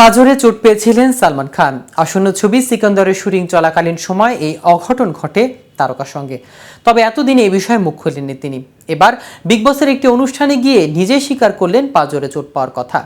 পাজরে চোট পেয়েছিলেন সালমান খান। আসন্ন ছবি সিকন্দরের শুটিং চলাকালীন সময় এই অঘটন ঘটে তারকার সঙ্গে। তবে এতদিন এ বিষয়ে মুখ খোলেননি তিনি। এবার বিগ বসের একটি অনুষ্ঠানে গিয়ে নিজেই স্বীকার করলেন পাজরে চোট পাওয়ার কথা।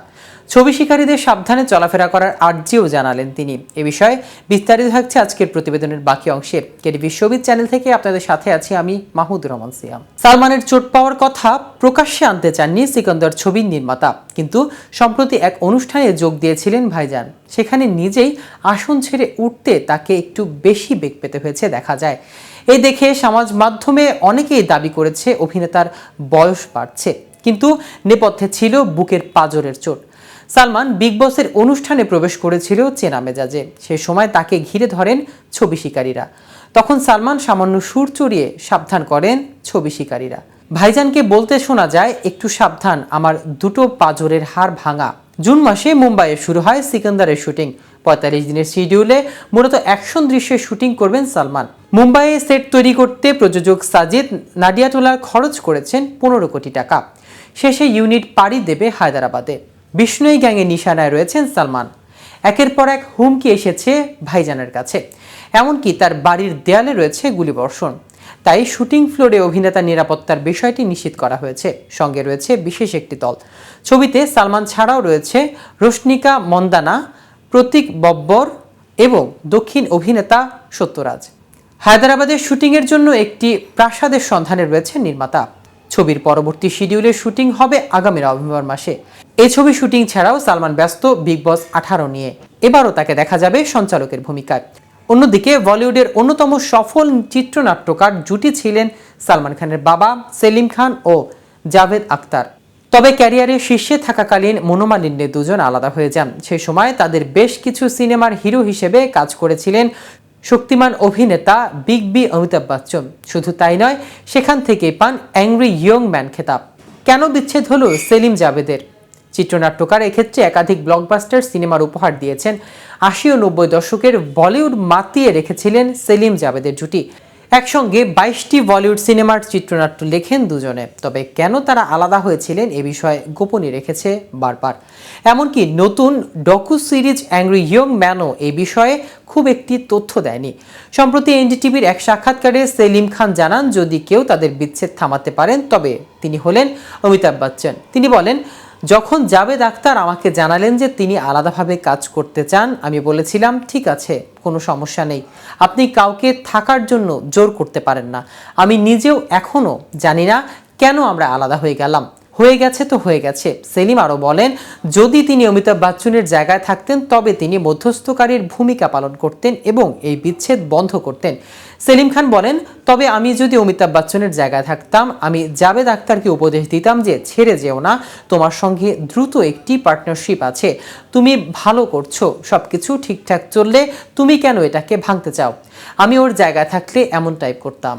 ছবি শিকারীদের সাবধানে চলাফেরা করার আর্জিও জানালেন তিনি। এ বিষয়ে বিস্তারিত থাকছে আজকের প্রতিবেদনের বাকি অংশে কেটিভি শোবিজ চ্যানেল থেকে আপনাদের সাথে আছি আমি মাহমুদুর রহমান সিয়াম। সালমানের চোট পাওয়ার কথা প্রকাশ্যে আনতে চাননি সিকন্দর ছবির নির্মাতা। কিন্তু সম্প্রতি এক অনুষ্ঠানে যোগ দিয়েছিলেন ভাইজান। সেখানে নিজেই আসন ছেড়ে উঠতে তাকে একটু বেশি বেগ পেতে হয়েছে, দেখা যায়। এই দেখে সমাজ মাধ্যমে অনেকেই দাবি করেছে অভিনেতার বয়স বাড়ছে, কিন্তু নেপথ্যে ছিল বুকের পাজরের চোট। সালমান বিগ বসের অনুষ্ঠানে প্রবেশ করেছিল চেনা মেজাজে। সে সময় তাকে ঘিরে ধরেন ছবি শিকারীরা। তখন সালমান সামান্য সুর চড়িয়ে সাবধান করেন ছবি শিকারীরা। ভাইজানকে বলতে শোনা যায়, একটু সাবধান, আমার দুটো পাজরের হাড় ভাঙা। জুন মাসে মুম্বাইয়ে শুরু হয় সিকান্দারের শুটিং। পঁয়তাল্লিশ দিনের শিডিউলে মূলত অ্যাকশন দৃশ্যের শুটিং করবেন সালমান। মুম্বাইয়ে সেট তৈরি করতে প্রযোজক সাজিদ নাডিয়াটোলার খরচ করেছেন পনেরো কোটি টাকা। শেষে ইউনিট পাড়ি দেবে হায়দ্রাবাদে। বিষ্ণুই গ্যাংয়ের নিশানায় রয়েছেন সালমান। একের পর এক হুমকি এসেছে ভাইজানের কাছে। এমনকি তার বাড়ির দেয়ালে রয়েছে গুলিবর্ষণ। তাই শুটিং ফ্লোরে অভিনেতার নিরাপত্তার বিষয়টি নিশ্চিত করা হয়েছে। সঙ্গে রয়েছে বিশেষ একটি দল। ছবিতে সালমান ছাড়াও রয়েছে রশ্মিকা মন্দানা, প্রতীক বব্বর এবং দক্ষিণ অভিনেতা সত্যরাজ। হায়দ্রাবাদের শুটিংয়ের জন্য একটি প্রাসাদের সন্ধানে রয়েছে নির্মাতা। ছবির পরবর্তী শিডিউলের শুটিং হবে আগামী নভেম্বর মাসে। এই ছবি শুটিং ছাড়াও সালমান ব্যস্ত বিগ বস আঠারো নিয়ে। এবারও তাকে দেখা যাবে সঞ্চালকের ভূমিকায়। অন্যদিকে বলিউডের অন্যতম সফল চিত্রনাট্যকার জুটি ছিলেন সালমান খানের বাবা সেলিম খান ও জাভেদ আক্তার তবে ক্যারিয়ারের শীর্ষে থাকাকালীন মনোমালিন্যে দুজন আলাদা হয়ে যান। সেই সময় তাদের বেশ কিছু সিনেমার হিরো হিসেবে কাজ করেছিলেন শক্তিমান অভিনেতা বিগ বি অমিতাভ বচ্চন। শুধু তাই নয়, সেখান থেকে পান অ্যাংরি ইয়ং ম্যান খেতাব। কেন বিচ্ছেদ হলো সেলিম জাভেদের? চিত্রনাট্যকার এক্ষেত্রে একাধিক ব্লকবাস্টার সিনেমার উপহার দিয়েছেন। আশি ও নব্বই দশকের বলিউড মাতিয়ে রেখেছিলেন সেলিম জাভেদের জুটি। একসঙ্গে বাইশটি বলিউড সিনেমার চিত্রনাট্য লেখেন দুজনে। তবে কেন তারা আলাদা হয়েছিলেন এ বিষয়ে গোপনই রেখেছে বারবার। এমনকি নতুন ডকু সিরিজ অ্যাংরি ইয়ং ম্যানও এই বিষয়ে খুব একটি তথ্য দেয়নি। সম্প্রতি এনডিটিভির এক সাক্ষাৎকারে সেলিম খান জানান, যদি কেউ তাদের বিচ্ছেদ থামাতে পারেন, তবে তিনি হলেন অমিতাভ বচ্চন। তিনি বলেন যখন যাবে আক্তার আমাকে জানালেন যে তিনি আলাদাভাবে কাজ করতে চান, আমি বলেছিলাম, ঠিক আছে, কোনো সমস্যা নেই। আপনি কাউকে থাকার জন্য জোর করতে পারেন না। আমি নিজেও এখনও জানি না কেন আমরা আলাদা হয়ে গেলাম। হয়ে গেছে তো হয়ে গেছে। সেলিম আরও বলেন, যদি তিনি অমিতাভ বচ্চনের জায়গায় থাকতেন, তবে তিনি মধ্যস্থকারীর ভূমিকা পালন করতেন এবং এই বিচ্ছেদ বন্ধ করতেন। সেলিম খান বলেন, তবে আমি যদি অমিতাভ বচ্চনের জায়গায় থাকতাম, আমি জাভেদ আক্তারকে উপদেশ দিতাম যে, ছেড়ে যেও না, তোমার সঙ্গে দ্রুত একটি পার্টনারশিপ আছে। তুমি ভালো করছ সব কিছু ঠিকঠাক চললে, তুমি কেন এটাকে ভাঙতে চাও? আমি ওর জায়গায় থাকলে এমন টাইপ করতাম।